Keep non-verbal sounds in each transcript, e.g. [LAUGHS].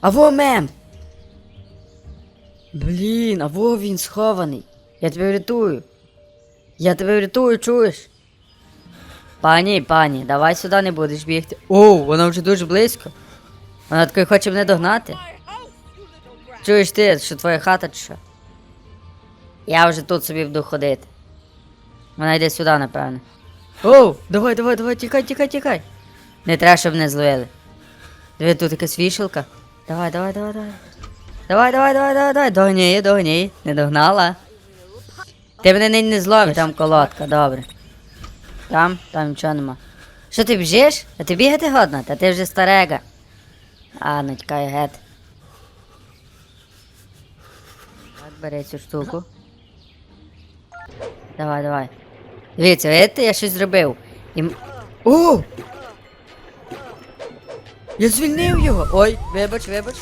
А во мем! Блін, а во він схований. Я тебе врятую. Я тебе врятую, чуєш? Пані, пані, давай сюди не будеш бігти. О, вона вже дуже близько. Вона такою хоче мене догнати. Чуєш ти, що твоя хата чи що? Я вже тут собі буду ходити. Вона йде сюди, напевне. Оу, давай, давай, давай, тікай, тікай, тікай. Не треба, щоб мене зловили. Диви, тут якась вішалка. Давай, давай, давай, давай. Давай, давай, давай, давай, давай. Догні, догні. Не догнала. Ти мене не, не зловиш, там колодка, добре. Там, там нічого нема. Що ти біжиш? А ти бігати годна? Та ти вже старега. А, ну тікай гет. Так, бери цю штуку. Давай, давай. Дивіться, видите, я щось зробив. І... О! Я звільнив його! Ой, вибач, вибач.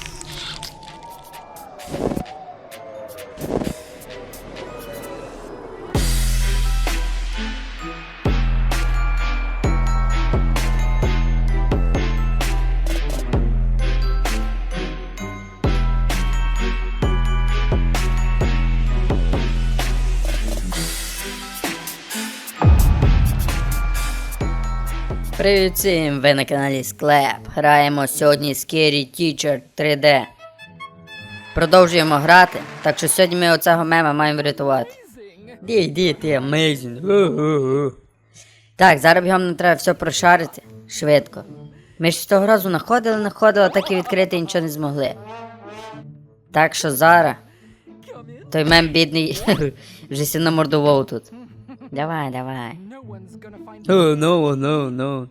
Привіт всім! Ви на каналі Склеп. Граємо сьогодні Scary Teacher 3D. Продовжуємо грати, так що сьогодні ми оцього мема маємо врятувати. Ді, йди, ти amazing. У-у-у. Так, зараз бігом нам треба все прошарити швидко. Ми ж того разу находили, находили, так і відкрити нічого не змогли. Так що зараз. Той мем бідний [LAUGHS] вже сі намордував тут. Давай, давай. Oh, no, no, no.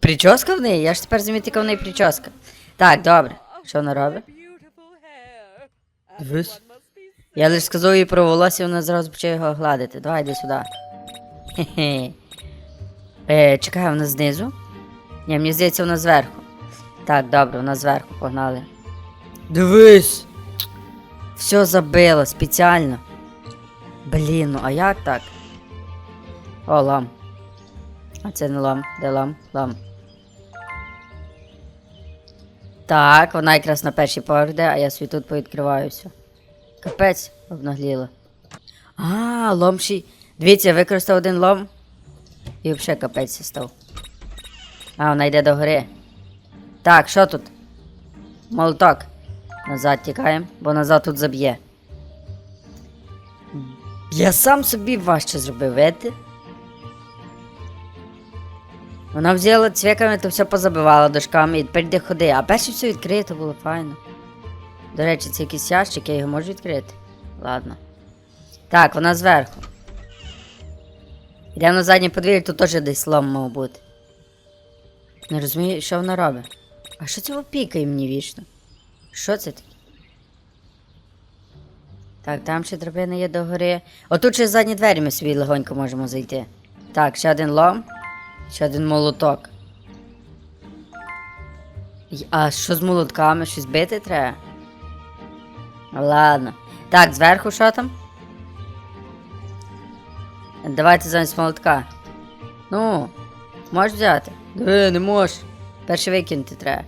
Прическа в неї? Я ж тепер замітив, яка в неї прическа. Так, добре. Що вона робить? Дивись. Я лише сказав їй про волосся, вона зразу почає його гладити. Давай, йди сюди. Хе-хе. Е, чекай, вона знизу? Ні, мені здається, вона зверху. Так, добре, вона зверху, погнали. Дивись! Все забило спеціально. Блін, ну а як так? О, лам. А це не лам. Де лам? Лам. Так, вона якраз на перший поверх йде, а я свій тут повідкриваюся. Капець, обнагліло. А, лом. Дивіться, я використав один лом. І взагалі капець став. А, вона йде до гори. Так, що тут? Молоток. Назад тікаємо, бо назад тут заб'є. Я сам собі важче зробив, видите? Вона взяла цвіками, то все позабивала дошками і тепер йде ходи. А перше все відкрито було файно. До речі, це якийсь ящик, я його можу відкрити. Ладно. Так, вона зверху. Йдемо на заднє подвір'я, тут теж десь лом мав бути. Не розумію, що вона робить. А що це пікає мені вічно? Що це таке? Так, там ще драбина є до гори. Отут ще задні двері ми собі легонько можемо зайти. Так, ще один лом, ще один молоток. А що з молотками? Щось бити треба? Ладно. Так, зверху що там? Давайте замість молотка. Ну, можеш взяти? Диви, не можеш. Перше викинути треба.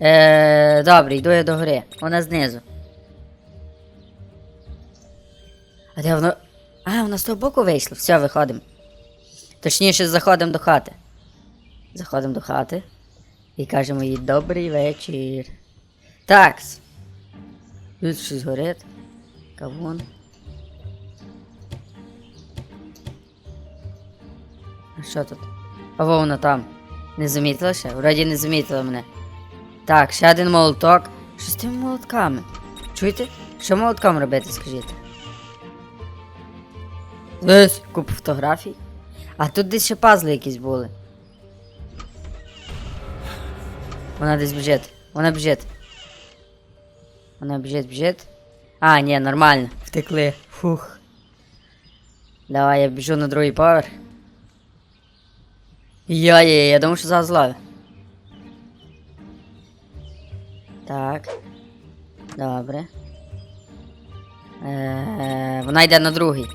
Е, добре, йду я до гори. Вона знизу. А де воно. А, вона з того боку вийшла. Все, виходимо. Точніше, заходимо до хати. Заходимо до хати. І кажемо їй добрий вечір. Такс. Тут щось горить. Кавун. А що тут? А во вона там. Не замітила ще? Вроді не замітила мене. Так, ще один молоток. Що з тими молотками? Чуєте? Що молотком робити, скажіть? Десь купу фотографій. А тут десь ще пазли якісь були. Вона десь біжить. Вона біжить. Вона біжить, біжить. А, ні, нормально. Втекли. Фух. Давай, я біжу на другий поверх. Я, я, я думаю, що зараз зловлю. Так. Добре. Е, вона йде на другий.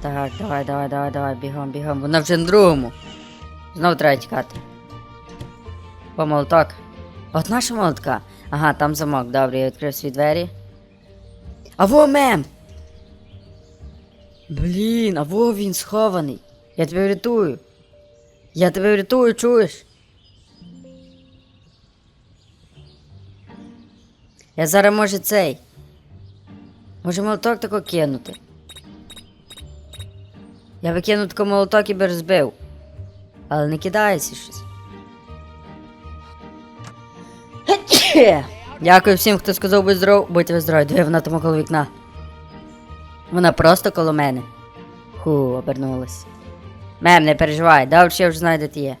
Так, давай, давай, давай, давай, бігом, бігом. Вона вже на другому. Знову треба тікати. О, молоток. От наша молотка. Ага, там замок. Добре, я відкрив свої двері. А во мем! Блін, а во він схований. Я тебе врятую. Я тебе врятую, чуєш? Я зараз може цей. Може молоток тако кинути. Я би кинув тако молоток і би розбив. Але не кидається щось. [COUGHS] Дякую всім, хто сказав будь здоров, будьте ви здорові. Диви, вона тому коло вікна. Вона просто коло мене. Ху, обернулась. Мем, не переживай, що я вже знаю, де ти є.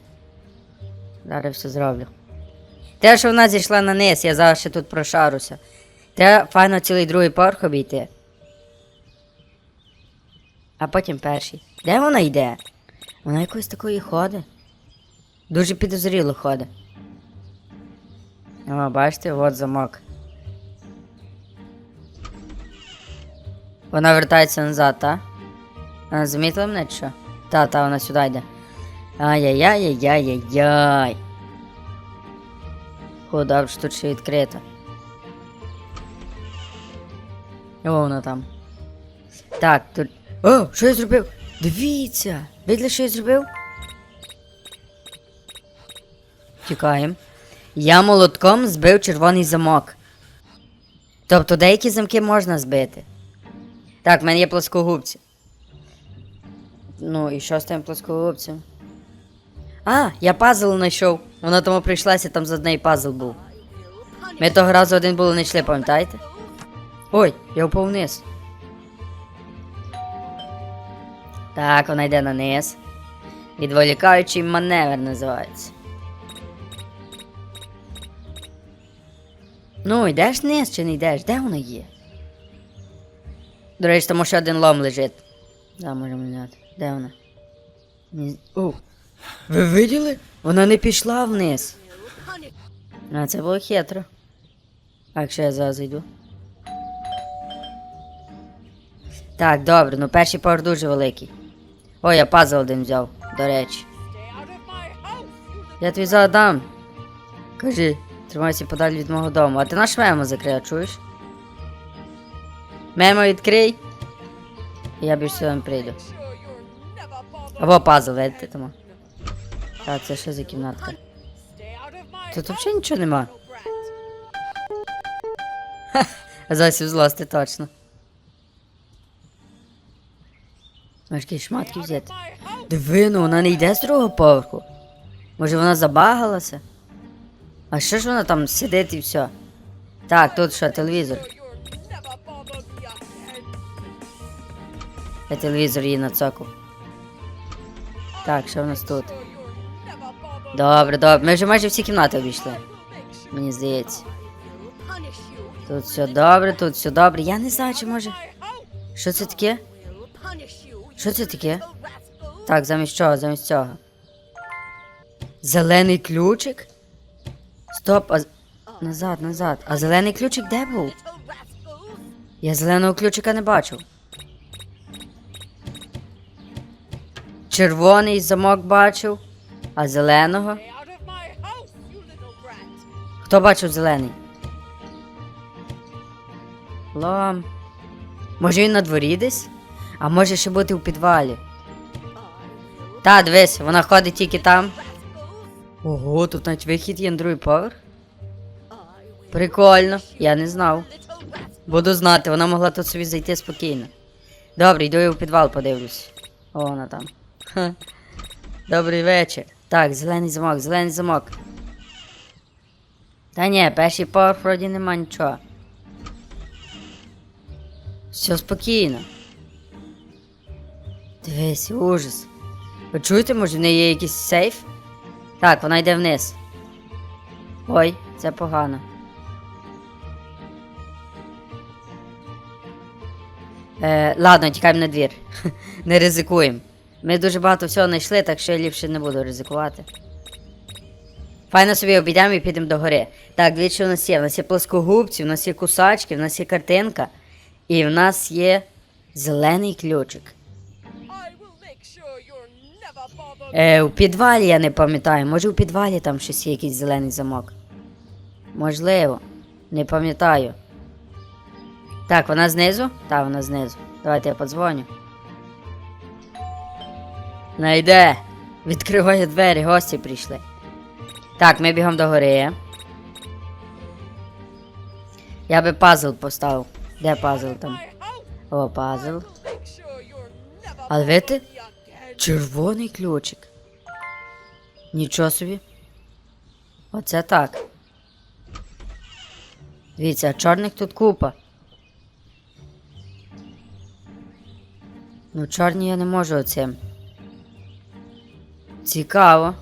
Зараз все зроблю. Те, що вона зійшла на низ, я зараз ще тут прошаруся. Те файно цілий другий поверх обійти. А потім перший. Де вона йде? Вона якось такої ходить. Дуже підозріло ходить. О, бачите, от замок. Вона вертається назад, та? Вона замітила мене чи що? Та, та, вона сюди йде. Ай-яй-яй-яй-яй-яй. Добре, що тут ще відкрито. О, вона там. Так, тут. О, що я зробив? Дивіться! Видно, що я зробив? Тікаємо. Я молотком збив червоний замок. Тобто деякі замки можна збити. Так, в мене є плоскогубці. Ну, і що з тим плоскогубцем? А, я пазл знайшов. Вона тому прийшлася, там з однієї пазл був. Ми того разу один були не йшли, пам'ятаєте? Ой, я впав вниз. Так, вона йде на низ. Відволікаючий маневр називається. Ну, йдеш вниз чи не йдеш? Де вона є? До речі, там ще один лом лежить. Да, можемо глянути. Де вона? Ні... О, ви виділи? Вона не пішла вниз. А це було хитро. А якщо я зараз зайду? Так, добре, ну перший поверх дуже великий. Ой, я пазл один взяв, до речі. Я тобі задам. Кажи, тримайся подалі від мого дому. А ти наш мемо закрив, чуєш? Мемо відкрий. Я більше сюди прийду. Або пазл, видите тому. Так, це що за кімнатка? Тут взагалі нічого нема. little brat. А зараз злости точно. Можеш якісь шматки взяти. my house. Диви, ну вона не йде з другого поверху. Може вона забагалася? А що ж вона там сидить і все? Так, тут що, телевізор. Я телевізор її нацокав. Так, що в нас тут? Добре, добре. Ми вже майже всі кімнати обійшли. Мені здається. Тут все добре, тут все добре. Я не знаю, чи може. Що це таке? Що це таке? Так, замість чого, замість цього. Зелений ключик? Стоп, а... Назад, назад. А зелений ключик де був? Я зеленого ключика не бачив. Червоний замок бачив, а зеленого. Хто бачив зелений? Лом. Може він на дворі десь? А може ще бути у підвалі. Та, дивись, вона ходить тільки там. Ого, тут навіть вихід є на другий поверх. Прикольно, я не знав. Буду знати, вона могла тут собі зайти спокійно. Добре, йду я у підвал подивлюсь. О, вона там. Ха. Добрий вечір. Так, зелений замок, зелений замок. Та ні, перший поверх вроді нема нічого. Все спокійно. Дивись, ужас. Ви чуєте, може в неї є якийсь сейф? Так, вона йде вниз. Ой, це погано. Е, ладно, тікаємо на двір. [LAUGHS] не ризикуємо. Ми дуже багато всього знайшли, так що я ліпше не буду ризикувати. Файно собі обійдемо і підемо до гори. Так, дивіться, у нас є. У нас є плоскогубці, у нас є кусачки, у нас є картинка. І в нас є зелений ключик. Е, у підвалі я не пам'ятаю. Може у підвалі там щось є якийсь зелений замок. Можливо. Не пам'ятаю. Так, вона знизу? Так, вона знизу. Давайте я подзвоню. Найде. Відкриває двері, гості прийшли. Так, ми бігом до гори. Я би пазл поставив. Де пазл там? О, пазл. Але видите? Червоний ключик. Нічого собі. Оце так. Дивіться, а чорних тут купа. Ну, чорні я не можу оцим. Цікаво.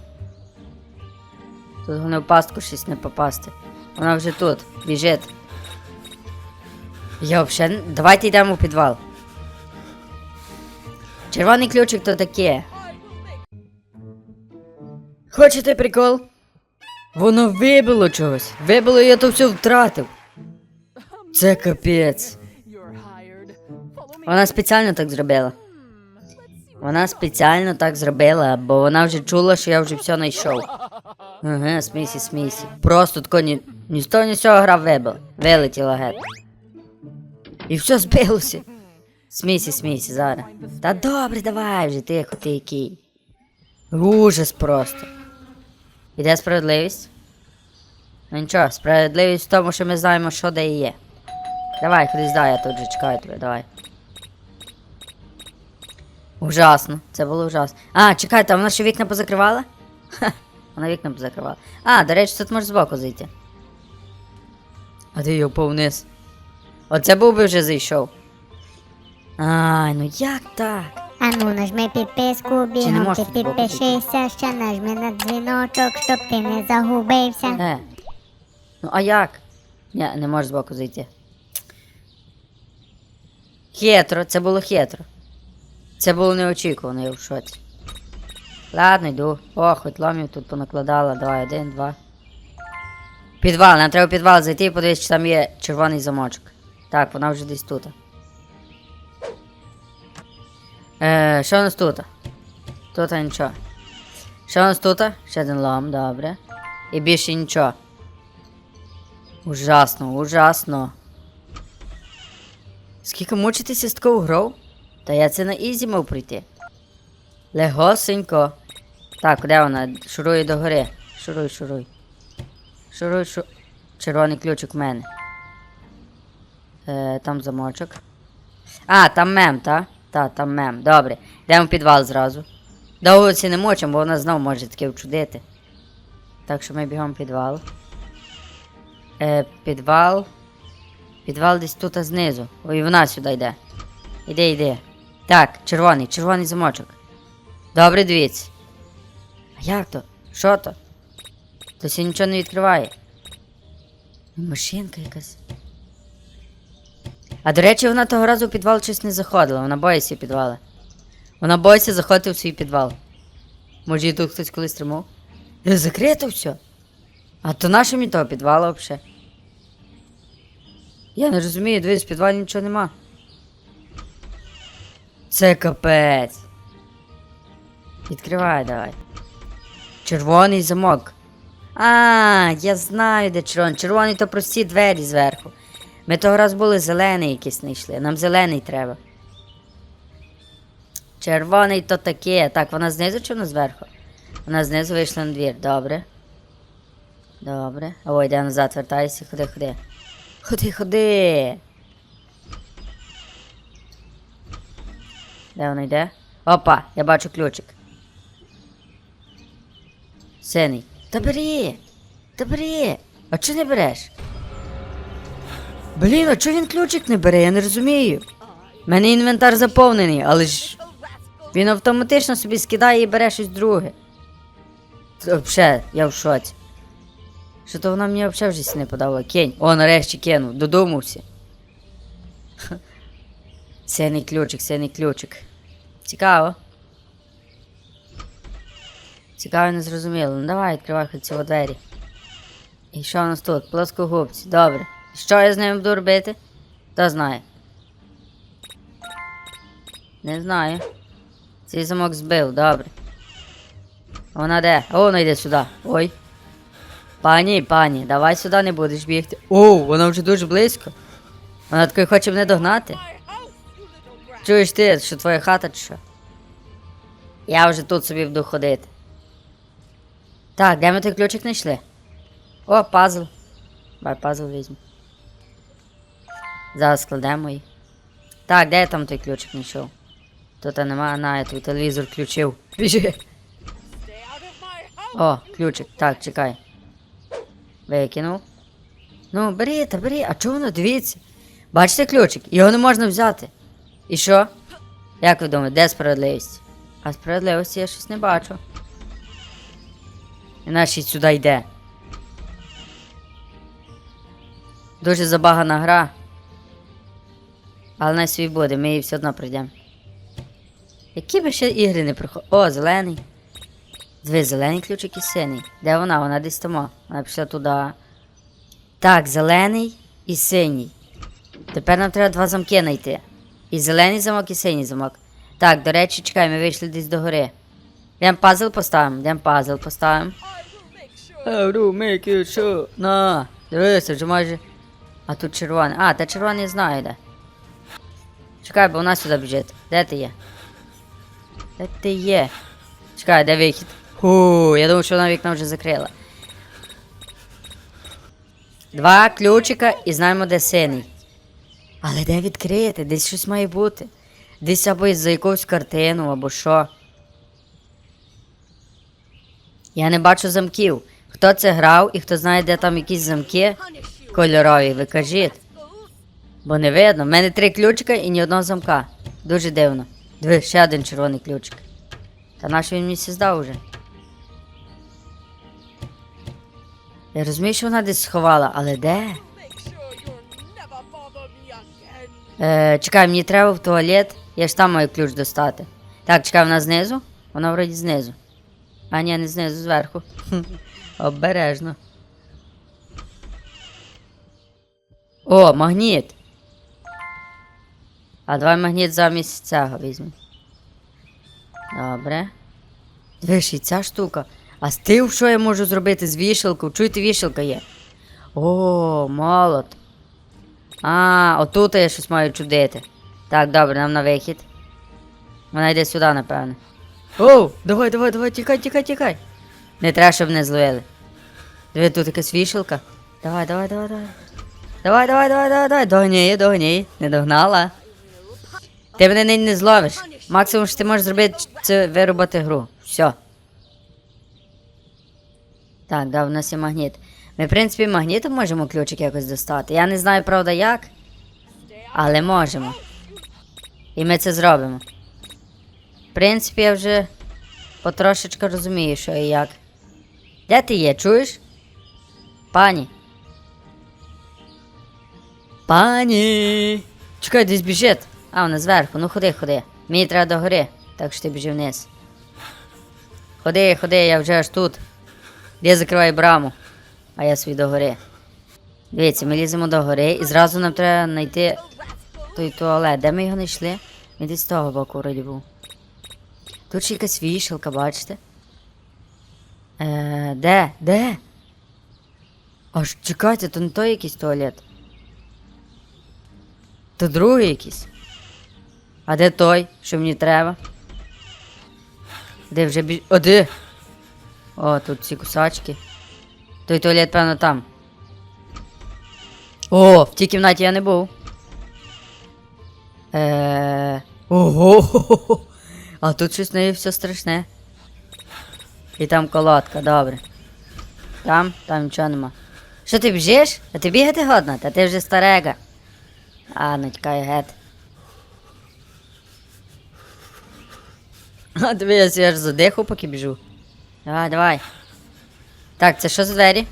Тут головне в пастку щось не попасти. Вона вже тут, біжить. Я взагалі. Давайте йдемо в підвал. Червоний ключик то таке. Хочете прикол? Воно вибило чогось. Вибило, я то все втратив. Це капець. Вона спеціально так зробила. Вона спеціально так зробила, бо вона вже чула, що я вже все знайшов. Ага, смійся, смійся. Просто тако ні, ні з того, ні з цього гра вибила. Вилетіла геть. І все збилося. Смійся, смійся зараз. Та добре, давай вже, тихо, ти який. Ужас просто. Іде справедливість? Ну нічого, справедливість в тому, що ми знаємо, що де є. Давай, кудись дай, я тут же чекаю тебе, давай. Ужасно, це було ужасно. А, чекайте, а вона ще вікна позакривала? Ха, вона вікна позакривала. А, до речі, тут можеш збоку зайти. А ти його повниз. Оце був би вже зайшов. Ай, ну як так? А ну нажми підписку, бігом ти підпишися, ще нажми на дзвіночок, щоб ти не загубився. Е. Ну а як? Ні, не можеш збоку зайти. Хитро, це було хитро. Це було неочікувано, я в шоці. Ладно, йду. О, хоч ломів тут понакладала. Давай, один, два. Підвал, нам треба в підвал зайти і подивитися, чи там є червоний замочок. Так, вона вже десь тут. Е, що у нас тут? Тут нічого. Що у нас тут? Ще один лом, добре. І більше нічого. Ужасно, ужасно. Скільки мучитися з такою грою? Та я це на ізі мав прийти. Легосенько. Так, де вона? Шурує до гори. Шуруй, шуруй. Шуруй, шу... Червоний ключик в мене. Е, там замочок. А, там мем, та? Та, там мем. Добре. Йдемо в підвал зразу. Довго це не мочимо, бо вона знов може таке вчудити. Так що ми бігом в підвал. Е, підвал. Підвал десь тут знизу. Ой, вона сюди йде. Іди, йди. Так, червоний, червоний замочок. Добре, дивіться. А як то? Що то? То сі нічого не відкриває. Машинка якась. А до речі, вона того разу в підвал щось не заходила, вона боїться підвали. Вона боїться заходити в свій підвал. Може, її тут хтось колись тримав? Е, Закрито все. А то наше мені того підвала взагалі? Я не розумію, дивись, в підвалі нічого нема. Це капець. Відкривай давай. Червоний замок. А, я знаю, де червоний. Червоний то прості двері зверху. Ми того раз були зелений якийсь знайшли. Нам зелений треба. Червоний то таке. Так, вона знизу чи вона зверху? Вона знизу вийшла на двір. Добре. Добре. Ой, йде назад, вертайся, ходи, ходи. Ходи, ходи. Де вона йде? Опа, я бачу ключик. Синий. Та бери! Та бери! А чого не береш? Блін, а чого він ключик не бере? Я не розумію. У мене інвентар заповнений, але ж він автоматично собі скидає і бере щось друге. Взагалі, я в шоці. Що то вона мені взагалі вже не подала. Кінь. О, нарешті кинув, додумався. [LAUGHS] Синий ключик, синий ключик. Цікаво. Цікаво, не зрозуміло. Ну давай, відкривай хоч ці двері. І що у нас тут? Плоскогубці, добре. Що я з ними буду робити? Хто знає? Не знаю. Цей замок збив, добре. Вона де? О, вона йде сюди. Ой. Пані, пані, давай сюди не будеш бігти. О, вона вже дуже близько. Вона такою хоче мене догнати. Чуєш ти, що твоя хата чи що? Я вже тут собі буду ходити. Так, де ми той ключик знайшли? О, пазл. Бай пазл візьму. Зараз складемо її. Так, де я там той ключик знайшов? Тут нема, на, я твій телевізор включив. [LAUGHS] Біжи. О, ключик. Так, чекай. Викинув. Ну, бери та бери, а чого воно? Дивіться. Бачите ключик? Його не можна взяти. І що? Як ви думаєте, де справедливість? А справедливості я щось не бачу. І наші сюди йде. Дуже забагана гра. Але на свій буде, ми її все одно пройдемо. Які би ще ігри не проходили. О, зелений. Дві зелений ключик і синій. Де вона? Вона десь тому. Вона пішла туди. Так, зелений і синій. Тепер нам треба два замки знайти. І зелений замок, і синій замок. Так, до речі, чекай, ми вийшли десь до гори. Йдемо пазл поставимо, йдемо пазл поставимо. Sure. На, дивися, вже майже. А тут червоний. А, та червоний знаю де. Чекай, бо вона сюди біжить. Де ти є? Де ти є? Чекай, де вихід? Ху, я думав, що вона вікно вже закрила. Два ключика і знаємо, де синій. Але де відкрити? Десь щось має бути. Десь або за якусь картину, або що. Я не бачу замків. Хто це грав і хто знає, де там якісь замки кольорові, ви кажіть. Бо не видно. В мене три ключика і ні одного замка. Дуже дивно. Диви, ще один червоний ключик. Та наш він мені здав уже. Я розумію, що вона десь сховала, але де? Е, чекай, мені треба в туалет. Я ж там маю ключ достати. Так, чекай, вона знизу? Вона вроді знизу. А ні, не знизу, зверху. [LAUGHS] Обережно. О, магніт. А давай магніт замість цього візьмемо. Добре. Дивись, і ця штука. А з тим, що я можу зробити з вішалкою? Чуєте, вішалка є. О, молот. А, отут я щось маю чудити. Так, добре, нам на вихід. Вона йде сюди, напевно. Оу, давай, давай, давай, тікай, тікай, тікай. Не треба, щоб не зловили. Диви, тут якась вішалка. Давай, давай, давай, давай. Давай, давай, давай, давай, давай. Догні, догні. Не догнала. Ти мене не, не зловиш. Максимум, що ти можеш зробити, це вирубати гру. Все. Так, да, в нас є магніт. Ми, в принципі, магнітом можемо ключик якось достати. Я не знаю, правда, як. Але можемо. І ми це зробимо. В принципі, я вже потрошечки розумію, що і як. Де ти є, чуєш? Пані. Пані. Чекай, десь біжить. А, вона зверху. Ну ходи, ходи. Мені треба до гори, так що ти біжи вниз. Ходи, ходи, я вже аж тут. Я закриваю браму, а я свій до гори. Дивіться, ми ліземо до гори і зразу нам треба знайти той туалет. Де ми його знайшли? Він десь з того боку вроді був. Тут ще якась вішалка, бачите? Е, де? Де? Аж чекайте, то не той якийсь туалет. То другий якийсь. А де той, що мені треба? Де вже біж... О, де? О, тут ці кусачки. Той туалет, певно, там. О, в тій кімнаті я не був. Е. Ого. А тут щось не все страшне. І там колодка, добре. Там, там нічого нема. Що ти біжиш? А ти бігати годна? Та ти вже старега. А, ну тікай гет. [LAUGHS] А дивись, я ж задиху, поки біжу. Давай, давай. Так, це що за двері?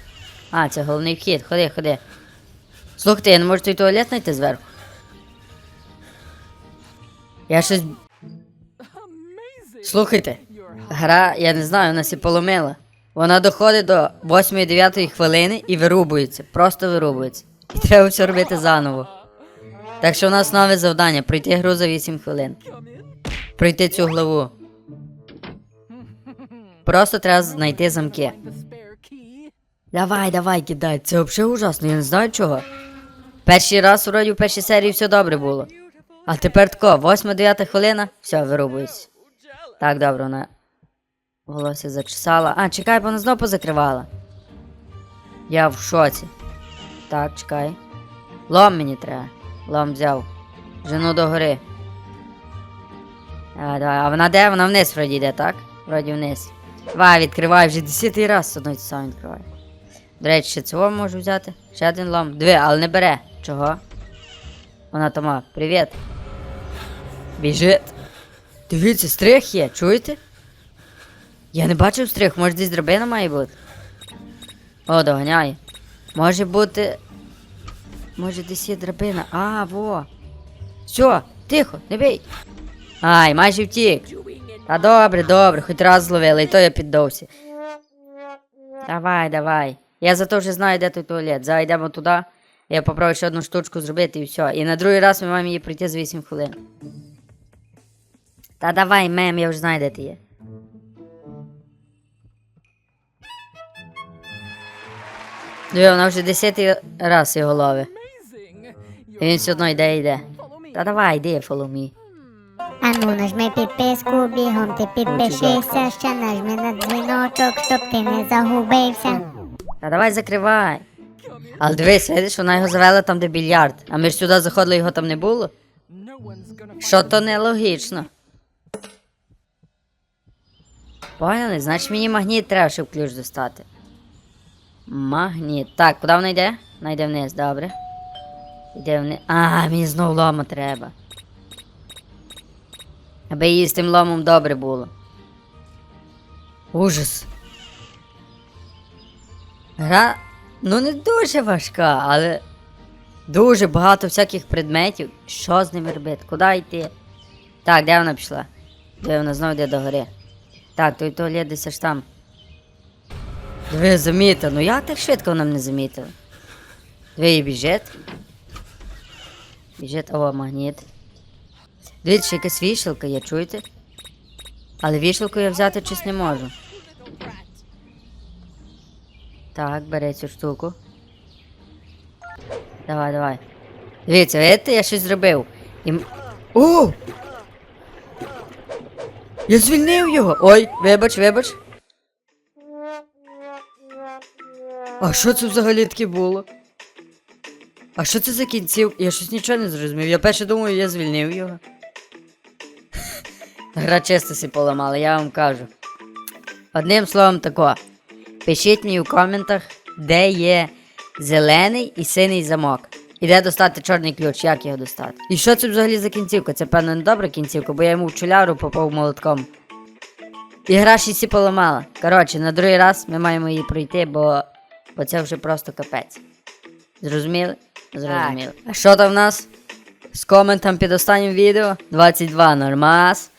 А, це головний вхід. Ходи, ходи. Слухайте, я не можу той туалет знайти зверху. Я щось. Слухайте. Гра, я не знаю, вона сі поломила. Вона доходить до 8-9 хвилини і вирубується. Просто вирубується. І треба все робити заново. Так що у нас нове завдання пройти гру за 8 хвилин. Пройти цю главу. Просто треба знайти замки. Давай, давай, кидай. Це взагалі ужасно, я не знаю чого. Перший раз, вроді, в першій серії все добре було. А тепер тако, 8-9 хвилина, все, вирубується. Так, добре, вона волосся зачесала. А, чекай, вона знов позакривала. Я в шоці. Так, чекай. Лом мені треба. Лом взяв. Жену до гори. А, давай. а вона де? Вона вниз вроді йде, так? Вроді вниз. Давай, відкривай, вже десятий раз одно й саме відкривай. До речі, ще цього можу взяти. Ще один лом. Диви, але не бере. Чого? Вона тома. Привіт. Біжить. Дивіться, стрих є, чуєте? Я не бачив стрих, може десь драбина має бути. О, доганяє. Може бути. Може десь є драбина. А, во. Все, тихо, не бий. Ай, майже втік. Та добре, добре, хоч раз зловили, і то я піддався. Давай, давай. Я зато вже знаю, де той туалет. Зайдемо туди. Я попробую ще одну штучку зробити і все. І на другий раз ми маємо її пройти за 8 хвилин. Та давай, мем, я вже знаю, де ти є. Диви, вона вже десятий раз його ловить. І він все одно йде, йде. Та давай, йди, follow me. А ну нажми підписку, бігом ти підпишися, ще нажми на дзвіночок, щоб ти не загубився. Та давай закривай. Але дивись, видиш, вона його завела там, де більярд. А ми ж сюди заходили, його там не було. Що то нелогічно. Поняли? Значить мені магніт треба, щоб ключ достати. Магніт. Так, куди вона йде? Вона йде вниз, добре. Йде вниз. А, мені знову лома треба. Аби їй з тим ломом добре було. Ужас. Гра, ну не дуже важка, але дуже багато всяких предметів. Що з ними робити? Куди йти? Так, де вона пішла? Де вона знову йде до гори? Так, той туалет десь аж там. Диви, замітила. Ну як так швидко вона мене замітила? Диви, її біжить. Біжить, о, магніт. Дивіться, якась вішалка є, чуєте? Але вішалку я взяти щось не можу. Так, бери цю штуку. Давай, давай. Дивіться, видите, я щось зробив. І... О! Я звільнив його! Ой, вибач, вибач. А що це взагалі таке було? А що це за кінців? Я щось нічого не зрозумів. Я перше думаю, я звільнив його. Гра чисто си поламала, я вам кажу. Одним словом тако. Пишіть мені у коментах, де є зелений і синій замок. І де достати чорний ключ, як його достати. І що це взагалі за кінцівка? Це певно не добра кінцівка, бо я йому в чуляру попав молотком. І гра всі поламала. Коротше, на другий раз ми маємо її пройти, бо, бо це вже просто капець. Зрозуміли? Зрозуміли. А що там в нас? З коментом під останнім відео 22 нормас.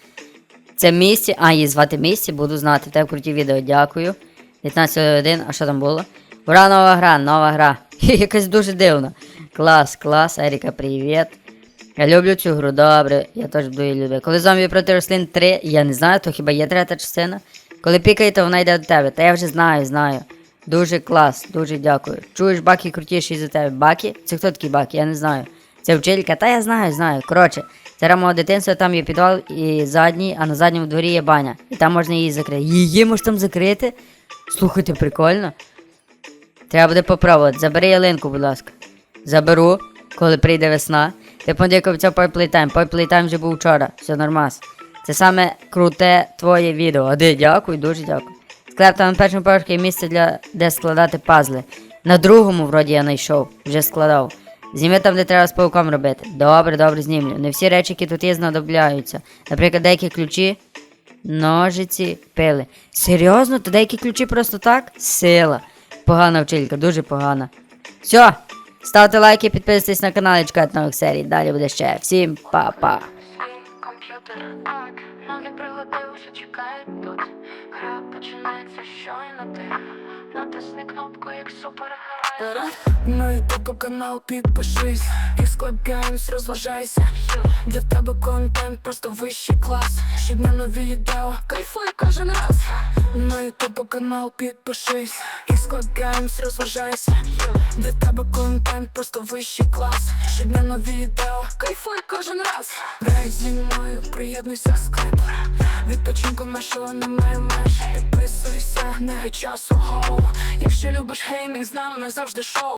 Це місці. А, її звати місці, буду знати. Те круті відео, дякую. 19.1, а що там було? Ура, нова гра, нова гра. [LAUGHS] Якась дуже дивна. Клас, клас, Еріка, привіт. Я люблю цю гру, добре, я теж буду її любити. Коли зомбі проти рослин 3, я не знаю, то хіба є третя частина. Коли пікає, то вона йде до тебе. Та я вже знаю, знаю. Дуже клас, дуже дякую. Чуєш, Бакі крутіший за тебе. Бакі? Це хто такий Бакі? Я не знаю. Це вчителька, та я знаю, знаю. Коротше, це мого дитинства, там є підвал і задній, а на задньому дворі є баня. І там можна її закрити. Її можна там закрити? Слухайте, прикольно. Треба буде попробувати. Забери ялинку, будь ласка. Заберу, коли прийде весна. Ти подякував це Poi Playtime. Poi Playtime вже був вчора. Все нормас. Це саме круте твоє відео. Ади, дякую, дуже дякую. Склеп там на першому поверху є місце для де складати пазли. На другому, вроді, я знайшов, вже складав. Зніми там, де треба з пауком робити. Добре, добре, знімлю. Не всі речі, які тут є, знадобляються. Наприклад, деякі ключі, ножиці, пили. Серйозно? То деякі ключі просто так? Сила. Погана вчителька, дуже погана. Все, ставте лайки, підписуйтесь на канал і чекайте нових серій. Далі буде ще. Всім па-па. нам не пригодився, чекає тут. Гра починається щойно ти. Натисни кнопку, як супергерой. На ютуб канал підпишись. І складаємось, розважайся. Для тебе контент просто вищий клас. Щодня нові відео, кайфуй кожен раз. На ютуб канал підпишись. І складаємось, розважайся. Для тебе контент просто вищий клас. Щодня нові відео, кайфуй кожен раз. Грай зі мною, приєднуйся скайпер Відпочинку нашого немає меж. Підписуйся, не часу гоу Якщо любиш геймінг, з нами завжди шоу